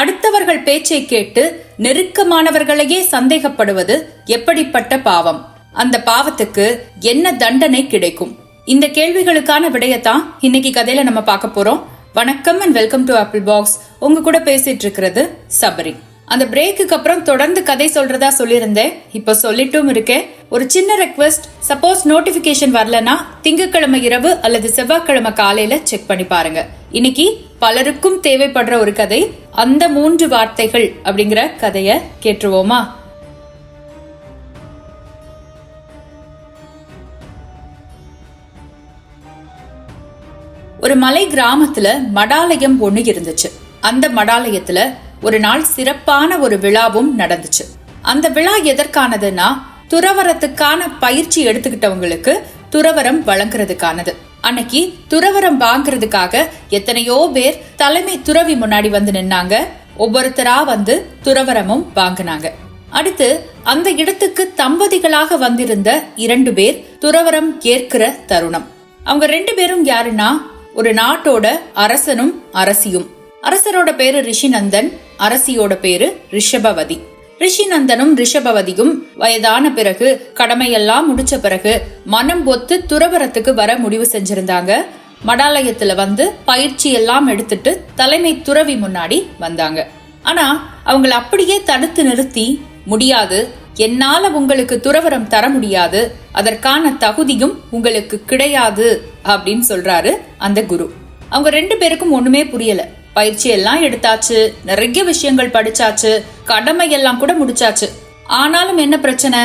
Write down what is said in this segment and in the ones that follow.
அடுத்தவர்கள் பேச்சை கேட்டு நெருக்கமானவர்களையே சந்தேகப்படுவது எப்படிப்பட்ட பாவம்? அந்த பாவத்துக்கு என்ன தண்டனை கிடைக்கும்? இந்த கேள்விகளுக்கான விடையத்தான் இன்னைக்கு கதையில நம்ம பார்க்க போறோம். வணக்கம் and welcome to Apple Box உங்க கூட பேசிட்டு இருக்கிறது சபரி. அந்த பிரேக்குக்கு அப்புறம் தொடர்ந்து கதை சொல்றதா சொல்லியிருந்தேன். இப்போ சொல்லிட்டும் இருக்கேன் ஒரு சின்ன ரெக்வெஸ்ட் சப்போஸ் நோட்டிபிகேஷன் வரலனா திங்கட்கிழமை இரவு அல்லது செவ்வாய்க்கிழமை காலையில செக் பண்ணி பாருங்க. இன்னைக்கு பலருக்கும் தேவைப்படுற ஒரு கதை அந்த மூன்று வார்த்தைகள் அப்படிங்கிற கதைய கேட்டுருவோமா? ஒரு மலை கிராமத்துல மடாலயம் ஒண்ணு இருந்துச்சு. அந்த மடாலயத்துல ஒரு நாள் சிறப்பான ஒரு விழாவும் நடந்துச்சு. அந்த விழா எதற்கானதுன்னா துறவரத்துக்கான பயிற்சி எடுத்துக்கிட்டவங்களுக்கு துறவரம் வழங்குறதுக்கானது. அன்னைக்கு துறவரம் வாங்குறதுக்காக எத்தனையோ பேர் தலைமை துறவி முன்னாடி வந்து நின்னாங்க. ஒவ்வொருத்தரா வந்து துறவரமும் வாங்கினாங்க. அடுத்து அந்த இடத்துக்கு தம்பதிகளாக வந்திருந்த இரண்டு பேர் துறவரம் ஏற்கிற தருணம். அவங்க ரெண்டு பேரும் யாருன்னா ஒரு நாட்டோட அரசனும் அரசியும். அரசரோட பேரு ரிஷிநந்தன் அரசியோட பேரு ரிஷபவதி. ரிஷிநந்தனும் ரிஷபவதியும் வயதான பிறகு கடமையெல்லாம் முடிச்ச பிறகு மனம் ஒத்து துறவரத்துக்கு வர முடிவு செஞ்சிருந்தாங்க. மடாலயத்துல வந்து பயிற்சி எல்லாம் எடுத்துட்டு தலைமை துறவி முன்னாடி வந்தாங்க. ஆனா அவங்கள அப்படியே தடுத்து நிறுத்தி முடியாது. என்னால உங்களுக்கு துறவரம் தர முடியாது. அதற்கான தகுதியும் உங்களுக்கு கிடையாது அப்படின்னு சொல்றாரு அந்த குரு. அவங்க ரெண்டு பேருக்கும் ஒண்ணுமே புரியல. பயிற்சி எல்லாம் எடுத்தாச்சு நிறைய விஷயங்கள் படிச்சாச்சு கடமை எல்லாம் கூட முடிச்சாச்சு. ஆனாலும் என்ன பிரச்சனை?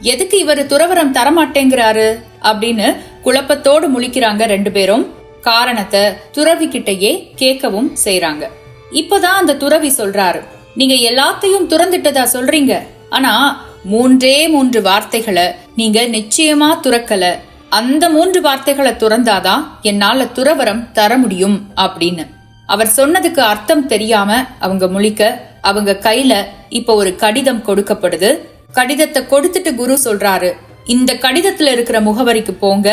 எதுக்கு இவர் துறவரம் தரமாட்டேங்கிறாரு? அப்படின்னு குழப்பத்தோடு முழிக்கிறாங்க ரெண்டு பேரும். காரணத்தை துறவி கிட்டயே கேட்கவும் செய்யறாங்க இப்பதான் அந்த துறவி சொல்றாரு. நீங்க எல்லாத்தையும் துறந்துட்டதா சொல்றீங்க. ஆனா மூன்றே மூன்று வார்த்தைகளை நீங்க நிச்சயமா துறக்கல. அந்த மூன்று வார்த்தைகளை துறந்தாதான் என்னால துறவரம் தர முடியும் அப்படின்னு. அவர் சொன்னதுக்கு அர்த்தம் தெரியாம அவங்க முழிக்க அவங்க கையில இப்ப ஒரு கடிதம் கொடுக்கப்படுது. கடிதத்தை கொடுத்துட்டு குரு சொல்றாரு இந்த கடிதத்துல இருக்கிற முகவரிக்கு போங்க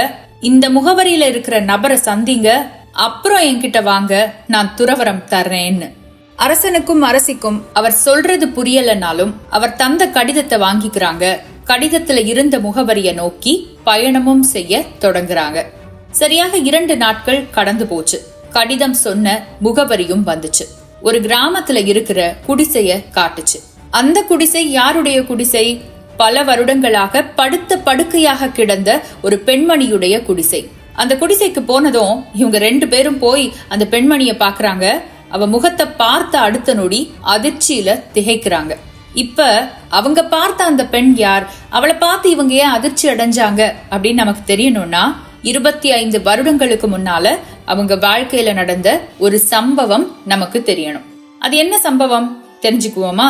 இந்த முகவரியில இருக்கிற நபரை சந்திங்க அப்புறம் என்கிட்ட வாங்க நான் துறவரம் தர்றேன்னு. அரசனுக்கும் அரசிக்கும் அவர் சொல்றது புரியலனாலும் அவர் தந்த கடிதத்தை வாங்கிக்கிறாங்க. கடிதத்துல இருந்த முகவரிய நோக்கி பயணமும் செய்ய தொடங்குறாங்க. சரியாக இரண்டு நாட்கள் கடந்து போச்சு. கடிதம் சொன்ன முகவரியும் வந்துச்சு. ஒரு கிராமத்துல இருக்கிற குடிசைய காட்டுச்சு. அந்த குடிசை யாருடைய குடிசை? பல வருடங்களாக படுத்த படுக்கையாக கிடந்த ஒரு பெண்மணியுடைய குடிசை. அந்த குடிசைக்கு போனதும் இவங்க ரெண்டு பேரும் போய் அந்த பெண்மணிய பாக்குறாங்க அவ முகத்தை பார்த்த அடுத்த நொடி அதிர்ச்சியில திகைக்கிறாங்க. இப்ப அவங்க பார்த்த அந்த பெண் யார்? அவளை பார்த்து இவங்க ஏன் அதிர்ச்சி அடைஞ்சாங்க அப்படின்னு நமக்கு தெரியணும்னா இருபத்தி ஐந்து வருடங்களுக்கு முன்னால அவங்க வாழ்க்கையில நடந்த ஒரு சம்பவம் நமக்கு தெரியணும். அது என்ன சம்பவம்? தெரிஞ்சுக்குவோமா?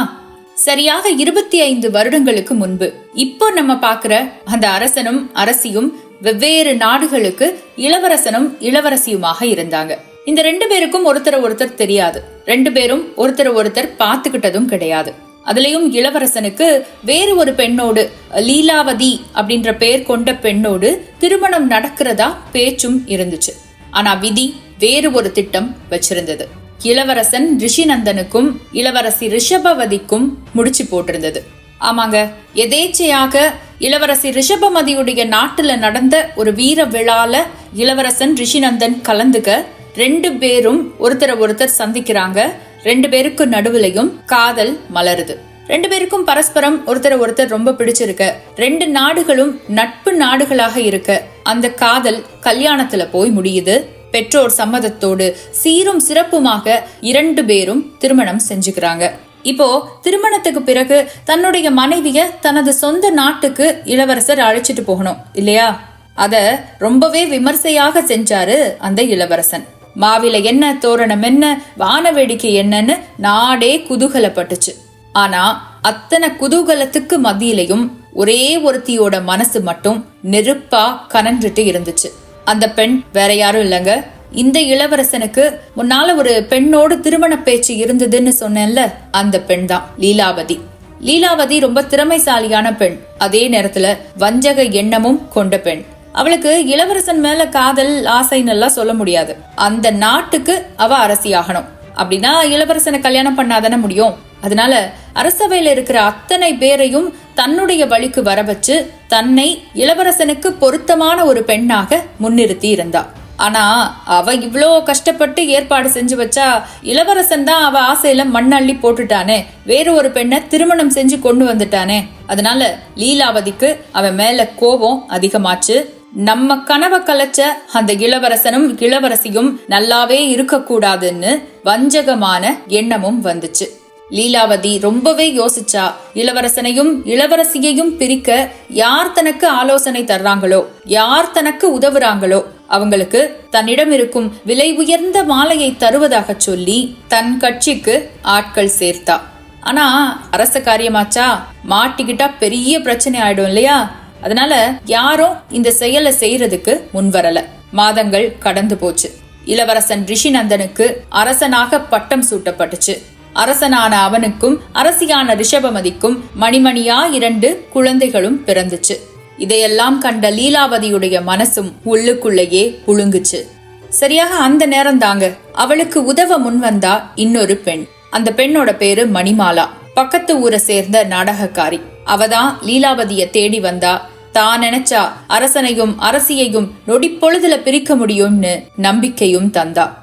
சரியாக இருபத்தி ஐந்து வருடங்களுக்கு முன்பு இப்போ நம்ம பாக்குற அந்த அரசனும் அரசியும் வெவ்வேறு நாடுகளுக்கு இளவரசனும் இளவரசியுமாக இருந்தாங்க. இந்த ரெண்டு பேருக்கும் ஒருத்தர் ஒருத்தர் தெரியாது. ரெண்டு பேரும் ஒருத்தர் ஒருத்தர் பார்த்துக்கிட்டதும் கிடையாது. அதுலயும் இளவரசனுக்கு வேறு ஒரு பெண்ணோடு லீலாவதி அப்படின்ற பெயர் கொண்ட பெண்ணோடு திருமணம் நடக்கிறதா பேச்சும் இருந்துச்சு. ஆனா விதி வேறு ஒரு திட்டம் வச்சிருந்தது. இளவரசன் ரிஷிநந்தனுக்கும் இளவரசி ரிஷபவதிக்கும் முடிச்சு போட்டிருந்தது. ஆமாங்க எதேச்சையாக இளவரசி ரிஷபமதியுடைய நாட்டுல நடந்த ஒரு வீர விழால இளவரசன் ரிஷிநந்தன் கலந்துக்க ரெண்டு பேரும் ஒருத்தரை ஒருத்தர் சந்திக்கிறாங்க. ரெண்டு பேருக்கு நடுவுலையும் காதல் மலருது. ரெண்டு பேருக்கும் பரஸ்பரம் ஒருத்தரை ஒருத்தர் ரொம்ப பிடிச்சிருக்க. ரெண்டு நாடுகளும் நட்பு நாடுகளாக இருக்க அந்த காதல் கல்யாணத்துல போய் முடியுது. பெற்றோர் சம்மதத்தோடு சீரும் சிறப்புமாக இரண்டு பேரும் திருமணம் செஞ்சுக்கிறாங்க. இப்போ திருமணத்துக்கு பிறகு தன்னுடைய மனைவிய தனது சொந்த நாட்டுக்கு இளவரசர் அழைச்சிட்டு போகணும் இல்லையா? அத ரொம்பவே விமர்சையாக செஞ்சாரு அந்த இளவரசன். மாவில என்ன தோரணம் என்ன வான வேடிக்கை என்னன்னு நாடே குதூகலப்பட்டுச்சு. ஆனா அத்தனை குதூகலத்துக்கு மத்தியிலையும் ஒரே ஒருத்தியோட மனசு மட்டும் நெருப்பா கனன்றுட்டு இருந்துச்சு. அந்த பெண் வேற யாரும் இல்லைங்க. இந்த இளவரசனுக்கு முன்னால ஒரு பெண்ணோடு திருமண பேச்சு இருந்ததுன்னு சொன்னேன்ல அந்த பெண் தான் லீலாவதி. லீலாவதி ரொம்ப திறமைசாலியான பெண். அதே நேரத்துல வஞ்சக எண்ணமும் கொண்ட பெண். அவளுக்கு இளவரசன் மேல காதல் ஆசைன்னு எல்லாம் சொல்ல முடியாது. அந்த நாட்டுக்கு அவ அரசியாகணும் அப்படின்னா இளவரசனை கல்யாணம் பண்ணாதானே முடியும். அதனால அரசவையில இருக்கிற அத்தனை பேரையும் தன்னுடைய வழிக்கு வர வச்சு தன்னை இளவரசனுக்கு பொருத்தமான ஒரு பெண்ணாக முன்னிறுத்தி இருந்தா ஆனா அவ இவ்வளோ கஷ்டப்பட்டு ஏற்பாடு செஞ்சு வச்சா இளவரசன் தான் அவ ஆசையில மண்ணள்ளி போட்டுட்டானே. வேற ஒரு பெண்ணை திருமணம் செஞ்சு கொண்டு வந்துட்டானே. அதனால லீலாவதிக்கு அவன் மேல கோபம் அதிகமாச்சு. நம்ம கனவை கலைச்ச அந்த இளவரசனும் இளவரசியும் நல்லாவே இருக்கக்கூடாதுன்னு வஞ்சகமான எண்ணமும் வந்துச்சு. லீலாவதி ரொம்பவே யோசிச்சா இளவரசனையும் இளவரசியையும் பிரிக்க யார் தனக்கு ஆலோசனை தர்றாங்களோ யார் தனக்கு உதவுறாங்களோ அவங்களுக்கு தன்னிடம் இருக்கும் விலை உயர்ந்த மாலையை தருவதாக சொல்லி தன் கட்சிக்கு ஆட்கள் சேர்த்தா. ஆனா அரச காரியமாச்சா? மாட்டிக்கிட்டா பெரிய பிரச்சனை ஆயிடும் இல்லையா? அதனால யாரும் இந்த செயலை செய்யறதுக்கு முன்வரல. மாதங்கள் கடந்து போச்சு. இளவரசன் ரிஷிநந்தனுக்கு அரசனாக பட்டம் சூட்டப்பட்டுச்சு. அரசனான அவனுக்கும் அரசியான ரிஷபமதிக்கும் மணிமணியா இரண்டு குழந்தைகளும் பிறந்துச்சு. இதையெல்லாம் கண்ட லீலாவதியுடைய மனசும் உள்ளுக்குள்ளேயே புழுங்குச்சு. சரியாக அந்த நேரம் தாங்க. அவளுக்கு உதவ முன்வந்தா இன்னொரு பெண். அந்த பெண்ணோட பேரு மணிமாலா. பக்கத்து ஊரை சேர்ந்த நாடகக்காரி. அவதான் லீலாவதிய தேடி வந்தா தான் நினைச்சா அரசனையும் அரசியையும் நொடிப்பொழுதுல பிரிக்க முடியும்னு நம்பிக்கையும் தந்தா.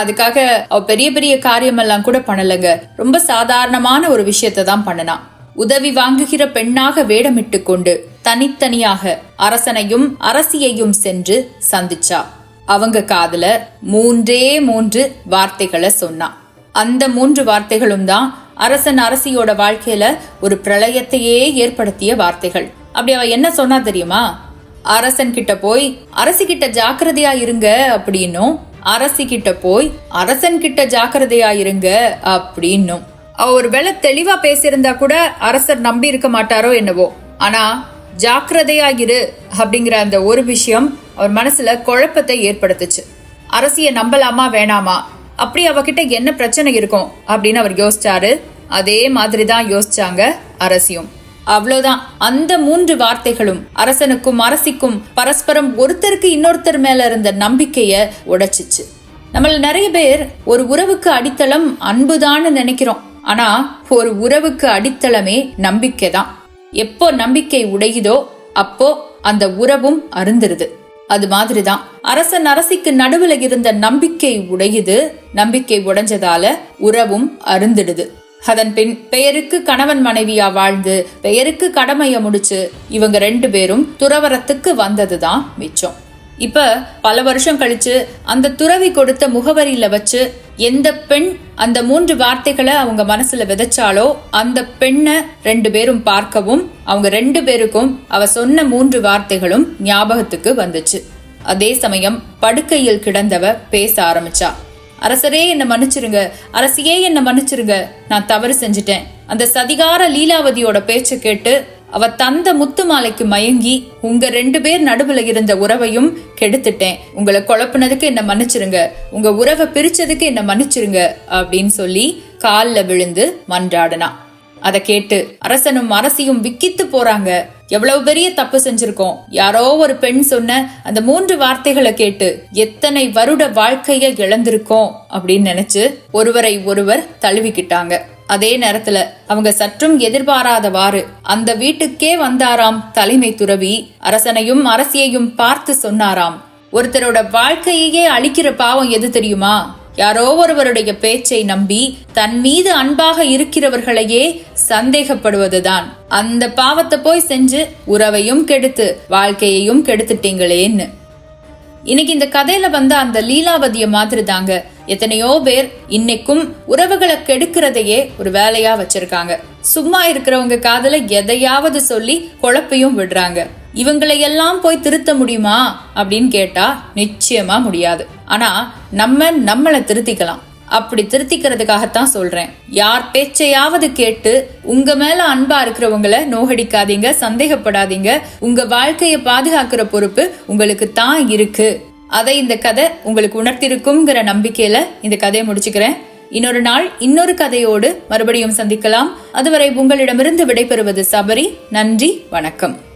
அதுக்காக அவ பெரிய பெரிய காரியமெல்லாம் கூட பண்ணலங்க. ரொம்ப சாதாரணமான ஒரு விஷயத்தை தான் பண்ணனா. உதவி வாங்குகிற பெண்ணாக வேடமிட்டு கொண்டு தனித்தனியாக அரசனையும் அரசியையும் சென்று சந்திச்சா. அவங்க காதுல மூன்றே மூன்று வார்த்தைகளை சொன்னா. அந்த மூன்று வார்த்தைகளும் தான் அரசன் அரசியோட வாழ்க்கையில ஒரு பிரளயத்தையே ஏற்படுத்திய வார்த்தைகள். அப்படி அவ என்ன சொன்னா தெரியுமா? அரசன் கிட்ட போய் அரசி கிட்ட ஜாக்கிரதையா இருங்க அப்படின்னும். அரசி கிட்ட போய் அரசன் கிட்ட ஜாக்கிரதையா இருங்க அப்படின்னும். அவ ஒரு தெளிவா பேசியிருந்தா கூட அரசர் நம்பி இருக்க மாட்டாரோ என்னவோ. ஆனா ஜாக்கிரதையா இரு அப்படிங்கிற அந்த ஒரு விஷயம் அவர் மனசுல குழப்பத்தை ஏற்படுத்துச்சு. அரசிய நம்பலாமா வேணாமா? அப்படி அவகிட்ட என்ன பிரச்சனை இருக்கும்? அப்படின்னு அவர் யோசிச்சாரு. அதே மாதிரி தான் யோசிச்சாங்க அரசியும். அவ்வளவுதான். அந்த மூன்று வார்த்தைகளும் அரசனுக்கும் அரசிக்கும் பரஸ்பரம் ஒருத்தருக்கு இன்னொருத்தர் மேல இருந்த நம்பிக்கைய உடைச்சிச்சு. நம்மள நிறைய பேர் ஒரு உறவுக்கு அடித்தளம் அன்புதான்னு நினைக்கிறோம். ஆனா ஒரு உறவுக்கு அடித்தளமே நம்பிக்கை தான். எப்போ நம்பிக்கை உடையுதோ அப்போ அந்த உறவும் அருந்துருது. அது மாதிரிதான். அரசன் அரசிக்கு நடுவுல இருந்த நம்பிக்கை உடையுது. நம்பிக்கை உடைஞ்சதால உறவும் அருந்திடுது. அதன் பின் பெயருக்கு கணவன் மனைவியா வாழ்ந்து பெயருக்கு கடமைய முடிச்சு இவங்க ரெண்டு பேரும் துறவரத்துக்கு வந்ததுதான் மிச்சம். இப்ப பல வருஷம் கழிச்சு அந்த துறவி கொடுத்த முகவரியில வச்சு எந்த பெண் அந்த மூன்று வார்த்தைகளை அவங்க மனசுல விதைச்சாலோ அந்த பெண்ணை ரெண்டு பேரும் பார்க்கவும் அவங்க ரெண்டு பேருக்கும் அவ சொன்ன மூன்று வார்த்தைகளும் ஞாபகத்துக்கு வந்துச்சு. அதே சமயம் படுக்கையில் கிடந்தவ பேச ஆரம்பிச்சா. அரசரே என்னை மன்னிச்சிருங்க. அரசியே என்னை மன்னிச்சிருங்க. நான் தவறு செஞ்சிட்டேன். அந்த சதிகார லீலாவதியோட பேச்சை கேட்டு அவ தந்த முத்து மாலைக்கு மயங்கி உங்க ரெண்டு பேர் நடுவுல இருந்த உறவையும் கெடுத்துட்டேன். உங்களை குழப்பினதுக்கு என்ன மன்னிச்சிருங்க. உங்க உறவை பிரிச்சதுக்கு என்ன மன்னிச்சிருங்க அப்படின்னு சொல்லி காலில் விழுந்து மன்றாடனா. அதை கேட்டு அரசனும் அரசியும் விக்கித்து போறாங்க. எவ்வளவு பெரிய தப்பு செஞ்சிருக்கோம். யாரோ ஒரு பெண் சொன்ன அந்த மூன்று வார்த்தைகளை கேட்டு எத்தனை வருட வாழ்க்கைய இழந்திருக்கோம் அப்படின்னு நினைச்சு ஒருவரை ஒருவர் தழுவிக்கிட்டாங்க. அதே நேரத்துல அவங்க சற்றும் எதிர்பாராதவாறு அந்த வீட்டுக்கே வந்தாராம் தலைமை துறவி அரசனையும் அரசியையும் பார்த்து சொன்னாராம். ஒருத்தரோட வாழ்க்கையே அழிக்கிற பாவம் எது தெரியுமா? யாரோ ஒருவருடைய பேச்சை நம்பி தன் மீது அன்பாக இருக்கிறவர்களையே சந்தேகப்படுவதுதான். அந்த பாவத்தை போய் செஞ்சு உறவையும் கெடுத்து வாழ்க்கையையும் கெடுத்துட்டீங்களேன்னு இன்னைக்கு இந்த கதையில வந்த அந்த லீலாவதிய மாதிரி தாங்க எத்தனையோ பேர் இன்னைக்கும் உறவுகளை கெடுக்கிறதையே ஒரு வேலையா வச்சிருக்காங்க. சும்மா இருக்கிறவங்க காதல எதையாவது சொல்லி குழப்பையும் விடுறாங்க. இவங்களை எல்லாம் போய் திருத்த முடியுமா அப்படின்னு கேட்டா நிச்சயமா முடியாது. ஆனா நம்ம நம்மளை திருத்திக்கலாம். அப்படி திருத்திக்கிறதுக்காகத்தான் சொல்றேன். யார் பேச்சையாவது கேட்டு உங்க மேல அன்பா இருக்கிறவங்கள நோகடிக்காதீங்க சந்தேகப்படாதீங்க. உங்க வாழ்க்கையை பாதுகாக்கிற பொறுப்பு உங்களுக்கு தான் இருக்கு. அதை இந்த கதை உங்களுக்கு உணர்த்திருக்குங்கிற நம்பிக்கையில இந்த கதையை முடிச்சுக்கிறேன். இன்னொரு நாள் இன்னொரு கதையோடு மறுபடியும் சந்திக்கலாம். அதுவரை உங்களிடமிருந்து விடைபெறுவது சபரி. நன்றி வணக்கம்.